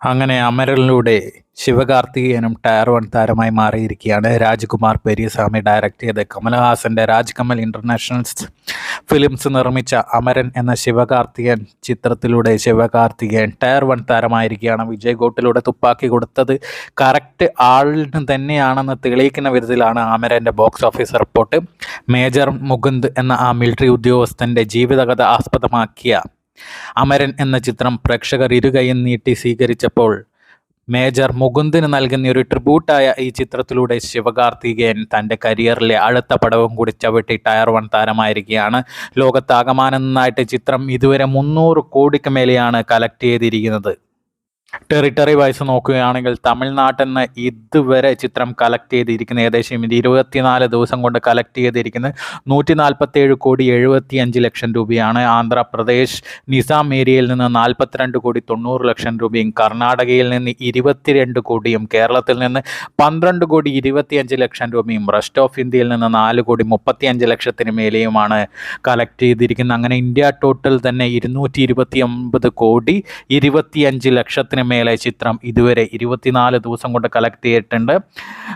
അങ്ങനെ അമരലിലൂടെ ശിവകാർത്തികേയനും tier one താരമായി മാറിയിരിക്കുകയാണ്. രാജ്കുമാർ പെരിയസ്വാമി ഡയറക്റ്റ് ചെയ്ത് കമലഹാസന്റെ രാജ്കമൽ ഇന്റർനാഷണൽ ഫിലിംസ് നിർമ്മിച്ച അമരൻ എന്ന ശിവകാർത്തികൻ ചിത്രത്തിലൂടെ ശിവകാർത്തികേയൻ ടയർ വൺ താരമായിരിക്കുകയാണ്. വിജയ് ഗോട്ടിലൂടെ തുപ്പാക്കി കൊടുത്തത് കറക്റ്റ് ആളിന് തന്നെയാണെന്ന് തെളിയിക്കുന്ന വിധത്തിലാണ് അമരന്റെ box office report major Mukund എന്ന ആ മിലിറ്ററി ഉദ്യോഗസ്ഥന്റെ ജീവിതകഥ ആസ്പദമാക്കിയ അമരൻ എന്ന ചിത്രം പ്രേക്ഷകർ ഇരുകൈയും നീട്ടി സ്വീകരിച്ചപ്പോൾ മേജർ മുകുന്ദിന് നൽകുന്ന ഒരു ട്രിബ്യൂട്ടായ ഈ ചിത്രത്തിലൂടെ ശിവകാർത്തികേയൻ തന്റെ കരിയറിലെ അടുത്ത പടവും കൂടി ചവിട്ടി ടയർ വൺ താരമായിരിക്കുകയാണ്. ലോകത്താകമാനം ചിത്രം ഇതുവരെ മുന്നൂറ് കോടിക്ക് മേലെയാണ് കളക്ട് ചെയ്തിരിക്കുന്നത്. ടെറിട്ടറി വൈസ് നോക്കുകയാണെങ്കിൽ തമിഴ്നാട്ടിൽ നിന്ന് ഇതുവരെ ചിത്രം കളക്ട് ചെയ്തിരിക്കുന്ന ഏകദേശം ഇത് ഇരുപത്തിനാല് ദിവസം കൊണ്ട് കളക്ട് ചെയ്തിരിക്കുന്നത് നൂറ്റി നാൽപ്പത്തേഴ് കോടി എഴുപത്തി അഞ്ച് ലക്ഷം രൂപയാണ്. ആന്ധ്രാപ്രദേശ് നിസാം ഏരിയയിൽ നിന്ന് നാൽപ്പത്തിരണ്ട് കോടി തൊണ്ണൂറ് ലക്ഷം രൂപയും കർണാടകയിൽ നിന്ന് ഇരുപത്തിരണ്ട് കോടിയും കേരളത്തിൽ നിന്ന് പന്ത്രണ്ട് കോടി ഇരുപത്തിയഞ്ച് ലക്ഷം രൂപയും റെസ്റ്റ് ഓഫ് ഇന്ത്യയിൽ നിന്ന് നാല് കോടി മുപ്പത്തിയഞ്ച് ലക്ഷത്തിന് മേലെയുമാണ് കളക്ട് ചെയ്തിരിക്കുന്നത്. അങ്ങനെ ഇന്ത്യ ടോട്ടൽ തന്നെ ഇരുന്നൂറ്റി ഇരുപത്തി ഒമ്പത് കോടി ഇരുപത്തിയഞ്ച് ലക്ഷത്തിന് മേലെ ചിത്രം ഇതുവരെ ഇരുപത്തിനാല് ദിവസം കൊണ്ട് കളക്ട് ചെയ്തിട്ടുണ്ട്.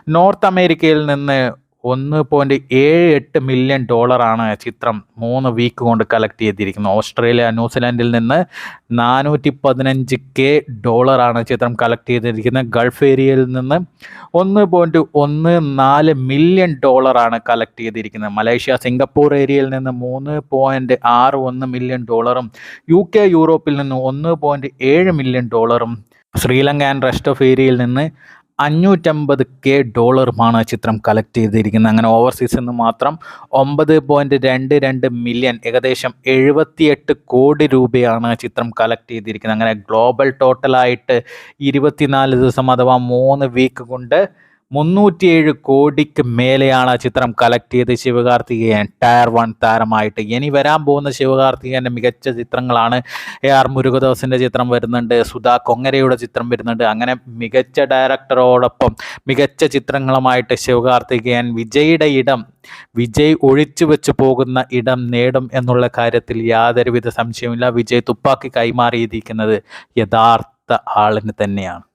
നോർത്ത് അമേരിക്കയിൽ നിന്ന് ഒന്ന് പോയിന്റ് ഏഴ് എട്ട് മില്യൺ ഡോളറാണ് ചിത്രം മൂന്ന് വീക്ക് കൊണ്ട് കളക്ട് ചെയ്തിരിക്കുന്നത്. ഓസ്ട്രേലിയ ന്യൂസിലാൻഡിൽ നിന്ന് നാനൂറ്റി പതിനഞ്ച് കെ ഡോളറാണ് ചിത്രം കളക്ട് ചെയ്തിരിക്കുന്നത്. ഗൾഫ് ഏരിയയിൽ നിന്ന് ഒന്ന് പോയിന്റ് ഒന്ന് നാല് മില്യൺ ഡോളറാണ് കളക്ട് ചെയ്തിരിക്കുന്നത്. മലേഷ്യ സിംഗപ്പൂർ ഏരിയയിൽ നിന്ന് മൂന്ന് പോയിന്റ് ആറ് ഒന്ന് മില്യൺ ഡോളറും യു കെ യൂറോപ്പിൽ നിന്ന് ഒന്ന് പോയിന്റ് ഏഴ് മില്യൺ ഡോളറും ശ്രീലങ്ക ആൻഡ് റെസ്റ്റ് ഓഫ് ഏരിയയിൽ നിന്ന് അഞ്ഞൂറ്റമ്പത് കെ ഡോളറുമാണ് ചിത്രം കളക്ട് ചെയ്തിരിക്കുന്നത്. അങ്ങനെ ഓവർസീസിൽ നിന്ന് മാത്രം ഒമ്പത് പോയിന്റ് രണ്ട് രണ്ട് മില്യൺ ഏകദേശം എഴുപത്തിയെട്ട് കോടി രൂപയാണ് ചിത്രം കളക്ട് ചെയ്തിരിക്കുന്നത്. അങ്ങനെ ഗ്ലോബൽ ടോട്ടലായിട്ട് ഇരുപത്തിനാല് ദിവസം അഥവാ മൂന്ന് വീക്ക് കൊണ്ട് മുന്നൂറ്റിയേഴ് കോടിക്ക് മേലെയാണ് ചിത്രം കളക്ട് ചെയ്ത് ശിവകാർത്തികേയൻ. ടയർ വൺ താരമായിട്ട് ഇനി വരാൻ പോകുന്ന ശിവകാർത്തികേയന്റെ മികച്ച ചിത്രങ്ങളാണ് എ ആർ മുരുകദോസിന്റെ ചിത്രം വരുന്നുണ്ട് സുധാ കൊങ്ങരയുടെ ചിത്രം വരുന്നുണ്ട്. അങ്ങനെ മികച്ച ഡയറക്ടറോടൊപ്പം മികച്ച ചിത്രങ്ങളുമായിട്ട് ശിവകാർത്തികേയൻ വിജയുടെ ഇടം വിജയ് ഒഴിച്ചു വെച്ച് പോകുന്ന ഇടം നേടും എന്നുള്ള കാര്യത്തിൽ യാതൊരുവിധ സംശയമില്ല വിജയ് തുപ്പാക്കി കൈമാറിയിരിക്കുന്നത് യഥാർത്ഥ ആളിന് തന്നെയാണ്.